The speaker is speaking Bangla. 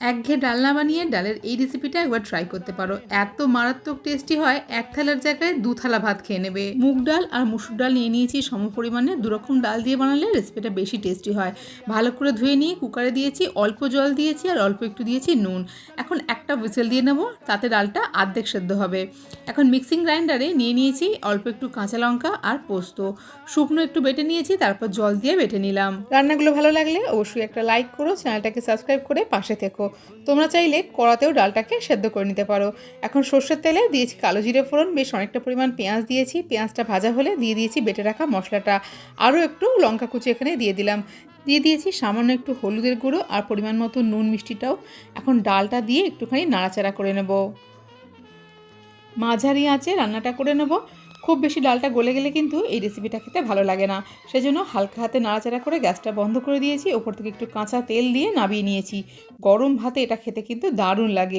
একঘেয়ে ডালনা বানিয়ে ডালের এই রেসিপিটা একবার ট্রাই করতে পারো। এত মারাত্মক টেস্টি হয়, এক থালার জায়গায় দু থালা ভাত খেয়ে নেবে। মুগ ডাল আর মুসুর ডাল নিয়ে নিয়েছি সম পরিমাণে। দুরকম ডাল দিয়ে বানালে রেসিপিটা বেশি টেস্টি হয়। ভালো করে ধুয়ে নিয়ে কুকারে দিয়েছি, অল্প জল দিয়েছি আর অল্প একটু দিয়েছি নুন। এখন একটা হুইসেল দিয়ে নেব, তাতে ডালটা আর্ধেক সেদ্ধ হবে। এখন মিক্সিং গ্রাইন্ডারে নিয়ে নিয়েছি অল্প একটু কাঁচা লঙ্কা আর পোস্ত। শুকনো একটু বেটে নিয়েছি, তারপর জল দিয়ে বেটে নিলাম। রান্নাগুলো ভালো লাগলে অবশ্যই একটা লাইক করো, চ্যানেলটাকে সাবস্ক্রাইব করে পাশে থেকো। তোমরা চাইলে কড়াতেও ডালটাকে সেদ্ধ করে নিতে পারো। এখন সর্ষের তেলে দিয়েছি কালো জিরে ফোড়ন, বেশ অনেকটা পরিমাণ পেঁয়াজ দিয়েছি। পেঁয়াজটা ভাজা হলে দিয়ে দিয়েছি বেটে রাখা মশলাটা। আরও একটু লঙ্কা কুচি এখানে দিয়ে দিলাম। দিয়ে দিয়েছি সামান্য একটু হলুদের গুঁড়ো আর পরিমাণ মতো নুন মিষ্টিটাও। এখন ডালটা দিয়ে একটুখানি নাড়াচাড়া করে নেব। মাঝারি আঁচে রান্নাটা করে নেব। খুব বেশি ডালটা গলে গেলে কিন্তু এই রেসিপিটা খেতে ভালো লাগে না। সেজন্য হালকা হাতে নাড়াচাড়া করে গ্যাসটা বন্ধ করে দিয়েছি। ওপর থেকে একটু কাঁচা তেল দিয়ে নাবিয়ে নিয়েছি। গরম ভাতে এটা খেতে কিন্তু দারুণ লাগে।